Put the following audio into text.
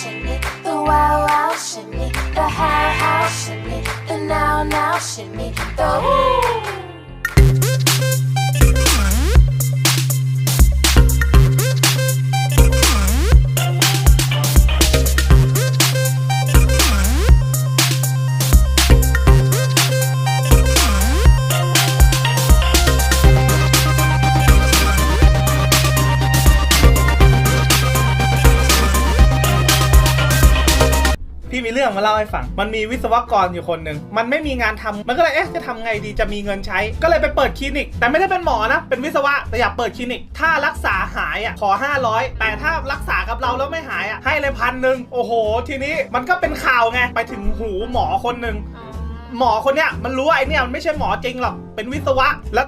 shimmy, the wow wow shimmy, the how how shimmy, the now now shimmy, the ooh. พี่มีเรื่องมาเล่าให้ฟัง มันมีวิศวกรอยู่คนหนึ่ง มันไม่มีงานทำมันก็เลยเอ๊ะจะทำไงดีจะมีเงินใช้ ก็เลยไปเปิดคลินิก แต่ไม่ได้เป็นหมอนะ เป็นวิศวะ แต่อยากเปิดคลินิก ถ้ารักษาหายอะขอ 500 แต่ถ้ารักษากับเราแล้วไม่หายอะให้เลยพันหนึ่งโอ้โห ทีนี้มันก็เป็นข่าวไง ไปถึงหูหมอคนหนึ่งหมอคนเนี้ยมันรู้ว่าไอเนี่ยมันไม่ใช่หมอจริงหรอก เป็นวิศวะ แล้ว